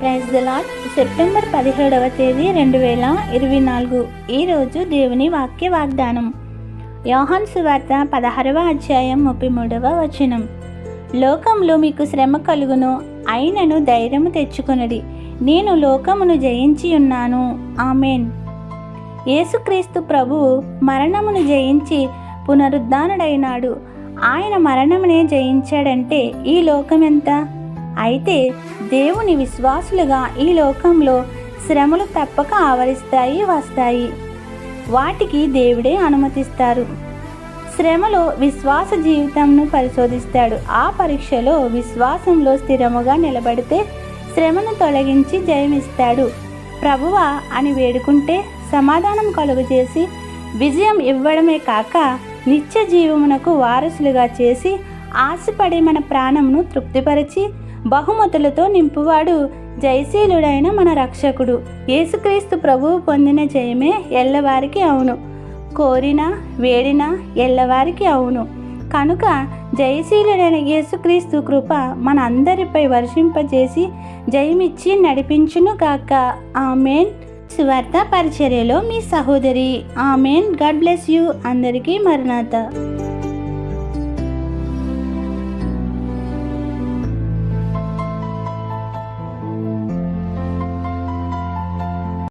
Praise the lord September పదిహేడవ తేదీ రెండు వేల ఇరవై నాలుగు. ఈరోజు దేవుని వాక్య వాగ్దానం. యోహాన్ సువార్త పదహారవ అధ్యాయం ముప్పై మూడవ వచనం. లోకంలో మీకు శ్రమ కలుగును అయినను ధైర్యము తెచ్చుకొనడి. నేను లోకమును జయించి ఉన్నాను. ఆమెన్. యేసుక్రీస్తు ప్రభువు మరణమును జయించి పునరుద్ధానుడైనాడు. ఆయన మరణమునే జయించాడంటే ఈ లోకం ఎంత అయితే దేవుని విశ్వాసులుగా ఈ లోకంలో శ్రమలు తప్పక ఆవరిస్తాయి వస్తాయి. వాటికి దేవుడే అనుమతిస్తారు. శ్రమలో విశ్వాస జీవితంను పరిశోధిస్తాడు. ఆ పరీక్షలో విశ్వాసంలో స్థిరముగా నిలబడితే శ్రమను తొలగించి జయమిస్తాడు. ప్రభువా అని వేడుకుంటే సమాధానం కలుగజేసి విజయం ఇవ్వడమే కాక నిత్య జీవమునకు వారసులుగా చేసి ఆశపడే మన ప్రాణమును తృప్తిపరిచి బహుమతులతో నింపువాడు జయశీలుడైన మన రక్షకుడు. యేసుక్రీస్తు ప్రభువు పొందిన జయమే ఎల్లవారికి అవును. కోరిన వేడిన ఎల్లవారికి అవును. కనుక జయశీలుడైన యేసుక్రీస్తు కృప మన అందరిపై వర్షింపజేసి జయమిచ్చి నడిపించును గాక. ఆమెన్. సువార్త పరిచర్యలో మీ సహోదరి. ఆమెన్. God bless you. అందరికీ మరణాత.